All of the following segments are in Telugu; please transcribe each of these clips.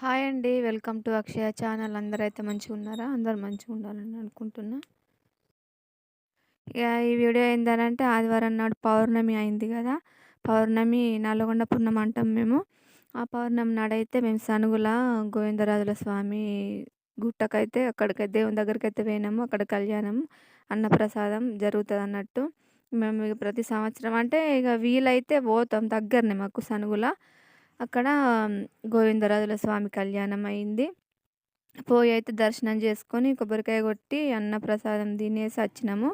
హాయ్ అండి. Welcome to Akshaya channel. అందరైతే అందరు అందరూ మంచిగుండాలని అనుకుంటున్నా. ఇక ఈ వీడియో ఏందనంటే ఆదివారం నాడు పౌర్ణమి అయింది కదా పౌర్ణమి నల్లగొండ పున్నమి అంటాం మేము. ఆ పౌర్ణమి నాడైతే మేము సనుగుల గోవిందరాజుల స్వామి గుట్టకైతే అక్కడికి దేవుని దగ్గరికి అయితే పోయినాము. అక్కడ కళ్యాణం, అన్నప్రసాదం జరుగుతుంది అన్నట్టు మేము ప్రతి సంవత్సరం అంటే ఇక వీలైతే పోతాం. దగ్గరనే మాకు సనుగుల. అక్కడ గోవిందరాజుల స్వామి కళ్యాణం అయింది. పోయి అయితే దర్శనం చేసుకొని, కొబ్బరికాయ కొట్టి, అన్నప్రసాదం తినేసి వచ్చినాము.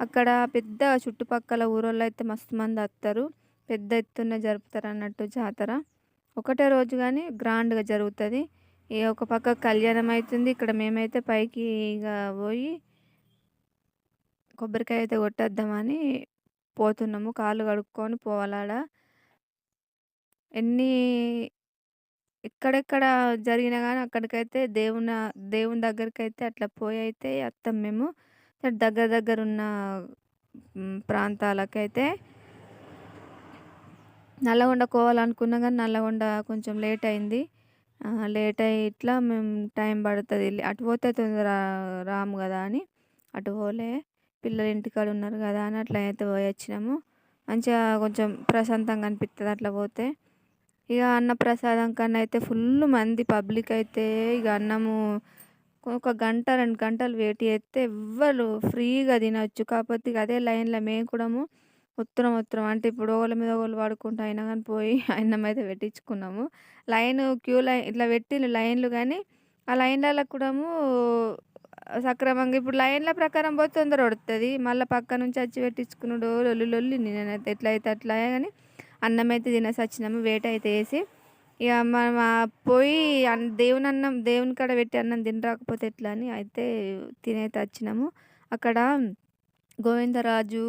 అక్కడ పెద్ద చుట్టుపక్కల ఊరోళ్ళైతే మస్తు మంది వస్తారు పెద్ద ఎత్తున జరుపుతారు అన్నట్టు జాతర. ఒకటే రోజు కానీ గ్రాండ్‌గా జరుగుతుంది ఏ ఒక పక్క కళ్యాణం అవుతుంది ఇక్కడ మేమైతే పైకి పోయి కొబ్బరికాయ అయితే కొట్టేద్దామని పోతున్నాము. కాళ్ళు కడుక్కొని పోవాలాడ. ఎన్ని ఎక్కడెక్కడ జరిగినా గానీ అక్కడికైతే దేవున దేవుని దగ్గరికైతే అట్లా పోయి అయితే వస్తాం మేము. దగ్గర దగ్గర ఉన్న ప్రాంతాలకైతే నల్లగొండ పోవాలనుకున్నా కానీ నల్లగొండ కొంచెం లేట్ అయింది. లేట్ అయ్యి ఇట్లా మేము టైం పడుతుంది అటు పోతే తొందర రాము కదా అని అటు పోలే. పిల్లలు ఇంటికాడ ఉన్నారు కదా అని అట్లా అయితే పోయి వచ్చినాము మంచిగా కొంచెం ప్రశాంతంగా అనిపిస్తుంది అట్లా పోతే. ఇక అన్నప్రసాదం కన్నా అయితే ఫుల్ మంది పబ్లిక్ అయితే ఇక అన్నము ఒక గంట, రెండు గంటలు వెయిట్ చేస్తే ఎవ్వరు ఫ్రీగా తినొచ్చు. కాకపోతే ఇక అదే లైన్‌లో మేము కూడాము ఉత్తరం ఉత్తరం అంటే ఇప్పుడు ఒకళ్ళ మీద ఒకళ్ళు పడుకుంటా అయినా కానీ పోయి అన్నం అయితే పెట్టించుకున్నాము. లైన్ క్యూ లైన్ ఇట్లా పెట్టిండ్రు లైన్‌లు కానీ ఆ లైన్‌లలో కూడాము సక్రమంగా ఇప్పుడు లైన్‌ల ప్రకారం పోతే తొందర పడుతుంది మళ్ళీ పక్క నుంచి వచ్చి పెట్టించుకున్నాడు లొల్లి లొల్లి నేనైతే ఎట్లయితే అట్లా కానీ అన్నం అయితే తినేసి వచ్చినాము. వెయిట్ అయితే వేసి ఇక మనం పోయి దేవుని అన్నం దేవుని కాడ పెట్టి అన్నం తిని రాకపోతే ఎట్లా అని అయితే తినైతే వచ్చినాము. అక్కడ గోవిందరాజు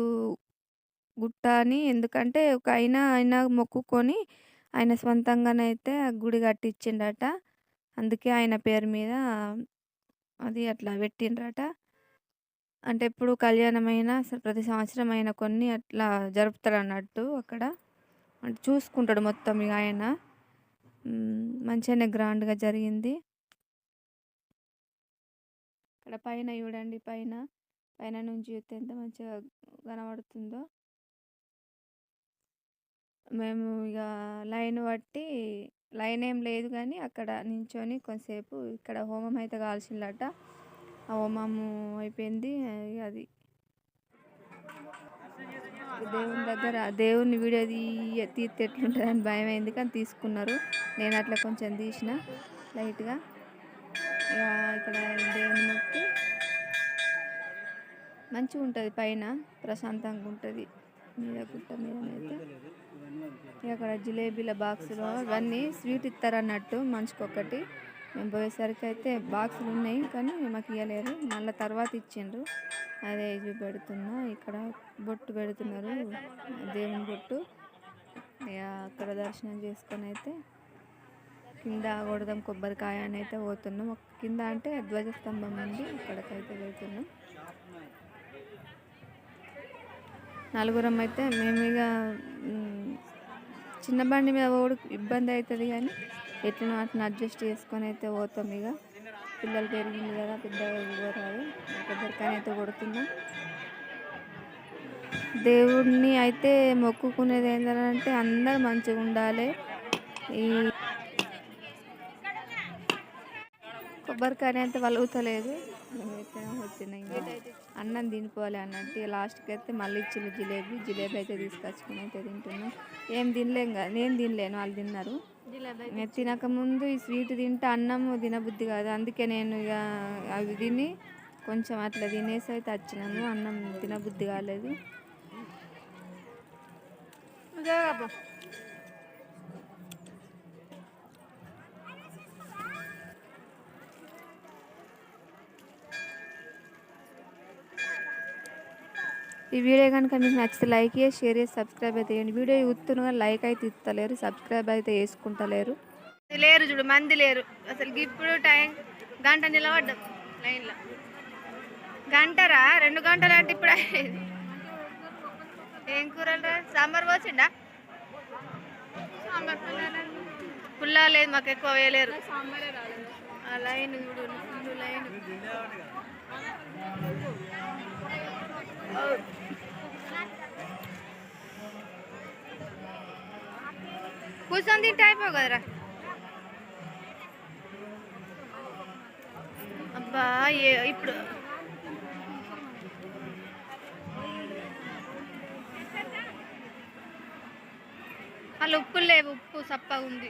గుట్ట అని ఎందుకంటే ఒక ఆయన, ఆయన మొక్కుకొని ఆయన స్వంతంగానైతే గుడి కట్టించిండట. అందుకే ఆయన పేరు మీద అది అట్లా పెట్టిండ్రట. అంటే ఎప్పుడు కళ్యాణమైనా ప్రతి సంవత్సరం ఆయన కొన్ని అట్లా జరుపుతాడన్నట్టు అక్కడ. అంటే చూసుకుంటాడు మొత్తం ఇక ఆయన. మంచిగానే గ్రాండ్‌గా జరిగింది. ఇక్కడ పైన చూడండి పైన. పైన నుంచి చూస్తే ఎంత మంచిగా కనబడుతుందో. మేము ఇక లైన్ బట్టి లైన్ ఏం లేదు కానీ అక్కడ నించొని కొంతసేపు ఇక్కడ హోమం అయితే కాల్చిందట ఆ హోమము అయిపోయింది. అది దేవుని దగ్గర దేవుని వీడియో తీయ తీస్తే భయం అయింది కానీ తీసుకున్నారు. నేను అట్లా కొంచెం తీసిన లైట్‌గా. ఇక్కడ దేవుని మొక్కి ఉంటుంది పైన. ప్రశాంతంగా ఉంటుంది మీద గుట్ట మీదనైతే. అక్కడ జిలేబీల బాక్సులు ఇవన్నీ స్వీట్ ఇత్తరన్నట్టు మనిషికొకటి. మేము పోయేసరికి అయితే బాక్సులు ఉన్నాయి. కానీ మాకు ఇవ్వలేరు మళ్ళీ తర్వాత ఇచ్చిండ్రు. అదే చూపెడుతున్నా. ఇక్కడ బొట్టు పెడుతున్నారు. దేవుని బొట్టు. అక్కడ దర్శనం చేసుకొనైతే కింద కొడదాం కొబ్బరికాయ అని అయితే పోతున్నాం. కింద అంటే ధ్వజస్తంభం ఉంది. అక్కడికైతే వెళ్తున్నాం. నలుగురం అయితే మేము ఇక చిన్న బండి మీద పోవుడు ఇబ్బంది అవుతుంది కానీ ఎట్లనో అట్లా అడ్జస్ట్ చేసుకొని అయితే పోతాం ఇక పిల్లలు పెరిగింది కదా పెద్దగా పోరాదు. కొబ్బరికాయ అయితే కొడుతున్నాం. దేవుడిని అయితే మొక్కుకునేది ఏందనంటే అందరూ ఉండాలి ఈ కొబ్బరికాయ అయితే వలుగుతలేదు. వచ్చినాయి అన్నం తినిపోవాలి అన్నట్టు. లాస్ట్‌కి అయితే మళ్ళీ ఇచ్చిండ్రు జిలేబీ. జిలేబీ అయితే తీసుకొచ్చుకొని అయితే తింటున్నాం. ఏం తినలేం కదా నేను తినలేను. వాళ్ళు తిన్నారు. తినక ముందు ఈ స్వీట్ తింటే అన్నం తినబుద్ధి కాదు. అందుకే నేను ఇక అవి తిని కొంచెం అట్లా తినేసి అయితే వచ్చినాము. అన్నం తినబుద్ధి కాలేదు. ఈ వీడియో గనుక మీకు నచ్చితే లైక్ చేసి, షేర్ చేసి, సబ్స్క్రైబ్ అయితే చేయండి. వీడియో కానీ లైక్ అయితే ఇత్తలేరు. సబ్స్క్రైబ్ అయితే చేసుకుంటలేరు. లేరు చూడు మంది లేరు. అసలు ఇప్పుడు టైం గంట నిలబడ్డాం లైన్‌లో. గంటరా? 2 గంటలు అంటే ఇప్పుడు. ఏం కూరలు రా? సాంబార్ పోసిండా? సాంబార్ పుల్లా లేదు మాకు ఎక్కువ వేయలేరు. ఆ లైన్ చూడు లైన్. కూర్చొని తింటే అయిపోవు కదరా? అబ్బా ఏ ఇప్పుడు. వాళ్ళు ఉప్పు లేవు ఉప్పు సప్పగా ఉంది.